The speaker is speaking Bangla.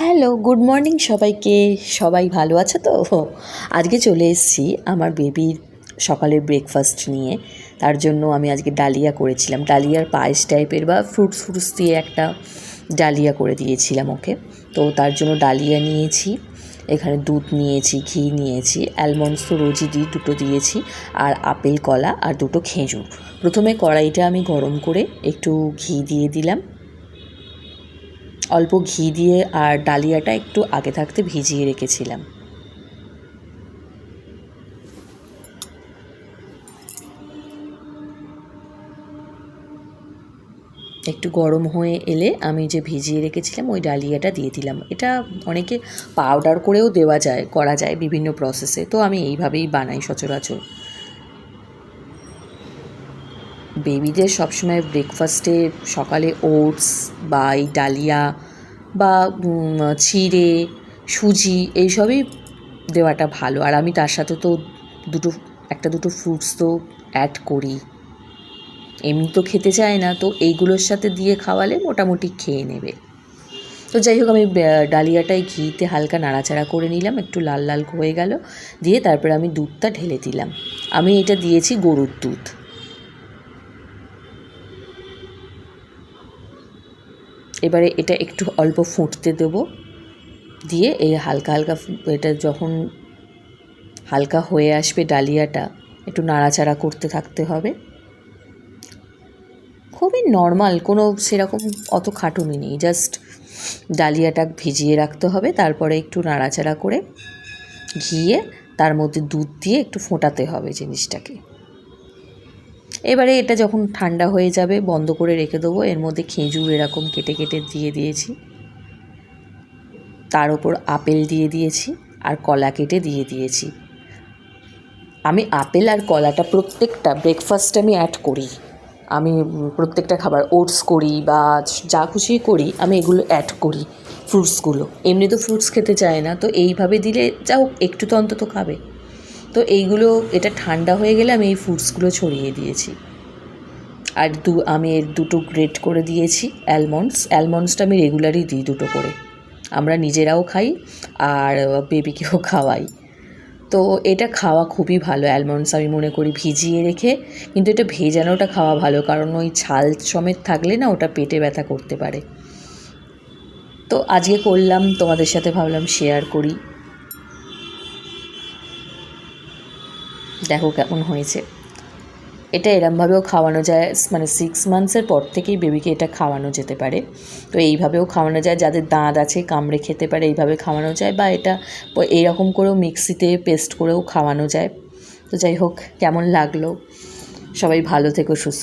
হ্যালো, গুড মর্নিং সবাইকে। সবাই ভালো আছে তো? আজকে চলে এসেছি আমার বেবির সকালের ব্রেকফাস্ট নিয়ে। তার জন্য আমি আজকে ডালিয়া করেছিলাম। ডালিয়ার পায়েস টাইপের বা ফ্রুটস ফ্রুটস দিয়ে একটা ডালিয়া করে দিয়েছিলাম ওকে। তো তার জন্য ডালিয়া নিয়েছি, এখানে দুধ নিয়েছি, ঘি নিয়েছি অ্যালমন্ডস তো রোজই দিই, দুটো দিয়েছি, আর আপেল, কলা, আর দুটো খেজুর। প্রথমে কড়াইটা আমি গরম করে একটু ঘি দিয়ে দিলাম। অল্প ঘি দিয়ে আর ডালিয়াটা একটু আগে থাকতে ভিজিয়ে রেখেছিলাম। একটু গরম হয়ে এলে আমি যে ভিজিয়ে রেখেছিলাম, ওই ডালিয়াটা দিয়ে দিলাম। এটা অনেকে পাউডার করেও দেওয়া যায়, করা যায় বিভিন্ন প্রসেসে তো আমি এইভাবেই বানাই সচরাচর। বেবিদের সবসময় ব্রেকফাস্টে সকালে ওটস বা এই ডালিয়া বা চিড়ে, সুজি এইসবই দেওয়াটা ভালো। আর আমি তার সাথে তো দুটো, একটা দুটো ফ্রুটস তো অ্যাড করি। এমনি তো খেতে চায় না, তো এইগুলোর সাথে দিয়ে খাওয়ালে মোটামুটি খেয়ে নেবে। তো যাই হোক, আমি ডালিয়াটাই ঘিতে হালকা নাড়াচাড়া করে নিলাম, একটু লাল লাল হয়ে গেল, দিয়ে তারপরে আমি দুধটা ঢেলে দিলাম। আমি এটা দিয়েছি গরুর দুধ। এবারে এটা একটু অল্প ফুটতে দেবো। দিয়ে এই হালকা হালকা এটা যখন হালকা হয়ে আসবে ডালিয়াটা, একটু নাড়াচাড়া করতে থাকতে হবে। খুবই নর্মাল কোনো সেরকম অত খাটুনি নেই। জাস্ট ডালিয়াটা ভিজিয়ে রাখতে হবে, তারপরে একটু নাড়াচাড়া করে ঘিয়ে তার মধ্যে দুধ দিয়ে একটু ফোটাতে হবে জিনিসটাকে। এবারে এটা যখন ঠান্ডা হয়ে যাবে, বন্ধ করে রেখে দেবো। এর মধ্যে খেজুর এরকম কেটে কেটে দিয়ে দিয়েছি। তার ওপর আপেল দিয়ে দিয়েছি আর কলা কেটে দিয়ে দিয়েছি। আমি আপেল আর কলাটা প্রত্যেকটা ব্রেকফাস্টে আমি অ্যাড করি। আমি প্রত্যেকটা খাবার ওটস করি বা যা খুশি করি, আমি এগুলো অ্যাড করি ফ্রুটসগুলো এমনি তো ফ্রুটস খেতে চায় না, তো এইভাবে দিলে যা হোক একটু তো অন্তত খাবে। তো এইগুলো, এটা ঠান্ডা হয়ে গেলে আমি এই ফ্রুটসগুলো ছড়িয়ে দিয়েছি। আর দু, আমি এর দুটো গ্রেট করে দিয়েছি অ্যালমন্ডস অ্যালমন্ডসটা আমি রেগুলারই দিই দুটো করে। আমরা নিজেরাও খাই, আর বেবিকেও খাওয়াই। তো এটা খাওয়া খুবই ভালো অ্যালমন্ডস আমি মনে করি ভিজিয়ে রেখে, কিন্তু এটা ভেজানোটা খাওয়া ভালো, কারণ ওই ছাল সমেত থাকলে না ওটা পেটে ব্যথা করতে পারে। তো আজকে করলাম, তোমাদের সাথে ভাবলাম শেয়ার করি। দেখো কেমন হয়েছে। এটা এরমভাবেও খাওয়ানো যায় মানে সিক্স মান্থসের পর থেকেই বেবিকে এটা খাওয়ানো যেতে পারে। তো এইভাবেও খাওয়ানো যায়, যাদের দাঁত আছে, কামড়ে খেতে পারে, এইভাবে খাওয়ানো যায় বা এটা এইরকম করেও মিক্সিতে পেস্ট করেও খাওয়ানো যায়। তো যাই হোক, কেমন লাগল? সবাই ভালো থেকো, সুস্থ